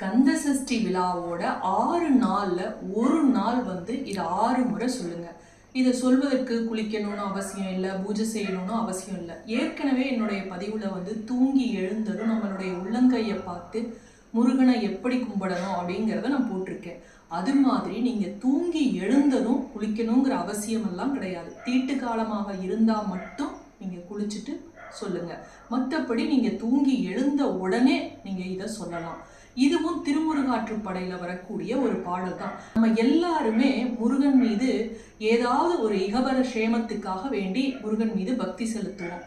கந்த சஷ்டி விழாவோட ஆறு நாளில் ஒரு நாள் வந்து இதை ஆறு முறை சொல்லுங்கள் இதை சொல்வதற்கு குளிக்கணும்னு அவசியம் இல்லை பூஜை செய்யணும்னு அவசியம் இல்லை. ஏற்கனவே என்னுடைய பதிவில் வந்து தூங்கி எழுந்ததும் நம்மளுடைய உள்ளங்கையை பார்த்து முருகனை எப்படி கும்பிடணும் அப்படிங்கிறத நான் போட்டிருக்கேன். அது மாதிரி நீங்கள் தூங்கி எழுந்ததும் குளிக்கணுங்கிற அவசியமெல்லாம் கிடையாது. தீட்டு காலமாக இருந்தால் மட்டும் நீங்கள் குளிச்சுட்டு சொல்லுங்கள் மற்றபடி நீங்கள் தூங்கி எழுந்த உடனே நீங்கள் இதை சொல்லலாம். இதுவும் திருமுருகாற்றுப்படையில வரக்கூடிய ஒரு பாடல் தான். நம்ம எல்லாருமே முருகன் மீது ஏதாவது ஒரு இகபர சேமத்துக்காக வேண்டி முருகன் மீது பக்தி செலுத்துவோம்.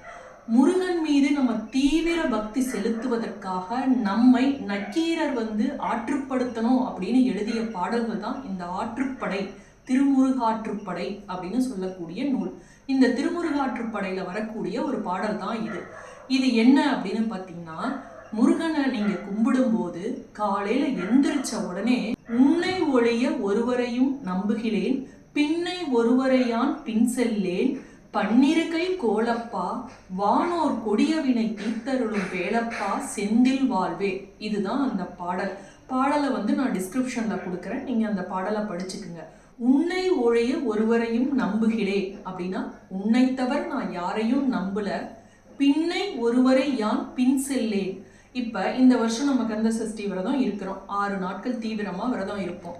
முருகன் மீது நம்ம தீவிர பக்தி செலுத்துவதற்காக நம்மை நக்கீரர் வந்து ஆற்றுப்படுத்தணும் அப்படின்னு எழுதிய பாடல்கள் தான் இந்த ஆற்றுப்படை திருமுருகாற்றுப்படை அப்படின்னு சொல்லக்கூடிய நூல். இந்த திருமுருகாற்றுப்படையில வரக்கூடிய ஒரு பாடல் தான் இது. இது என்ன அப்படின்னு பார்த்தீங்கன்னா முருகனை நீங்க கும்பிடும்போது காலையில எந்திரிச்ச உடனே உன்னை ஒழிய ஒருவரையும் நம்புகிறேன் பின்னை ஒருவரையான் பின் செல்லேன் பன்னிருகை கோலப்பா வானோர் கொடியவினை தீர்த்தருளும் வேலப்பா செந்தில் வாழ்வே. இதுதான் அந்த பாடல். பாடலை வந்து நான் டிஸ்கிரிப்ஷன்ல கொடுக்குறேன். நீங்க அந்த பாடலை படிச்சுக்குங்க. உன்னை ஒழிய ஒருவரையும் நம்புகிறேன். அப்படின்னா உன்னை தவிர நான் யாரையும் நம்பல பின்னை ஒருவரை யான் பின் செல்லேன். இப்போ இந்த வருஷம் நம்ம கந்த சஷ்டி விரதம் இருக்கிறோம். ஆறு நாட்கள் தீவிரமாக விரதம் இருப்போம்.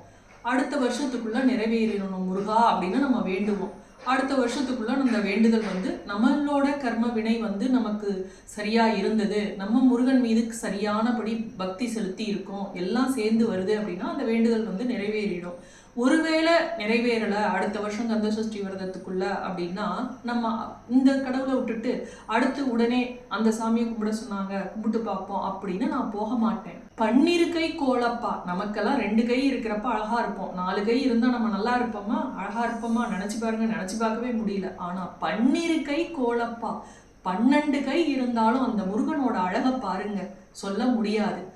அடுத்த வருஷத்துக்குள்ளே நிறைவேறணும் முருகா அப்படின்னு நம்ம வேண்டுவோம். அடுத்த வருஷத்துக்குள்ள அந்த வேண்டுதல் வந்து நம்மளோட கர்ம வினை வந்து நமக்கு சரியா இருந்தது. நம்ம முருகன் மீது சரியானபடி பக்தி செலுத்தி இருக்கோம். எல்லாம் சேர்ந்து வருது அப்படின்னா அந்த வேண்டுதல் வந்து நிறைவேறிடும். ஒருவேளை நிறைவேறலை அடுத்த வருஷம் கந்த சஷ்டி விரதத்துக்குள்ள அப்படின்னா நம்ம இந்த கடவுளை விட்டுட்டு அடுத்து உடனே அந்த சாமியை கும்பிட சொன்னாங்க கும்பிட்டு பார்ப்போம் அப்படின்னு நான் போக மாட்டேன். பன்னிரு கை கோலப்பா. நமக்கெல்லாம் ரெண்டு கை இருக்கிறப்ப அழகா இருப்போம். நாலு கை இருந்தா நம்ம நல்லா இருப்போமா? அழகா இருப்போமா? நினைச்சு பாருங்க நினைச்சு பார்க்கவே முடியல. ஆனா பன்னிரு கை கோலப்பா. பன்னெண்டு கை இருந்தாலும் அந்த முருகனோட அழகை பாருங்க. சொல்ல முடியாது.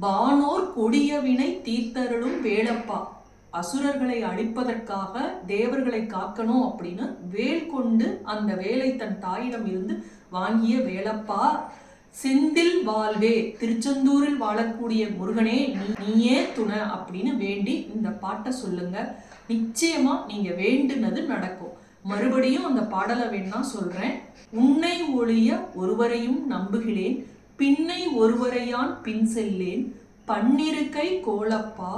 வானோர் கொடிய வினை தீர்த்தருளும் வேலப்பா. அசுரர்களை அழிப்பதற்காக தேவர்களை காக்கணும் அப்படின்னு வேல் கொண்டு அந்த வேலை தன் தாயிடம் இருந்து வாங்கிய வேலப்பா செந்தில் வாழ்வே திருச்செந்தூரில் வாழக்கூடிய முருகனே நீ நீயே துணை அப்படின்னு வேண்டி இந்த பாட்டை சொல்லுங்க. நிச்சயமா நீங்க வேண்டுனது நடக்கும். மறுபடியும் அந்த பாடலை வேணா சொல்றேன். உன்னை ஒழிய ஒருவரையும் நம்புகிறேன். பின்னை ஒருவரையான் பின் செல்லேன். பன்னிருக்கை கோலப்பா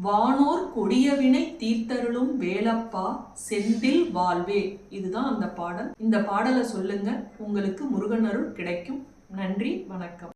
வானோர் கொடியவினை தீர்த்தருளும் வேலப்பா செந்தில் வாழ்வே. இதுதான் அந்த பாடல். இந்த பாடலை சொல்லுங்க. உங்களுக்கு முருகனருள் கிடைக்கும். நன்றி வணக்கம்.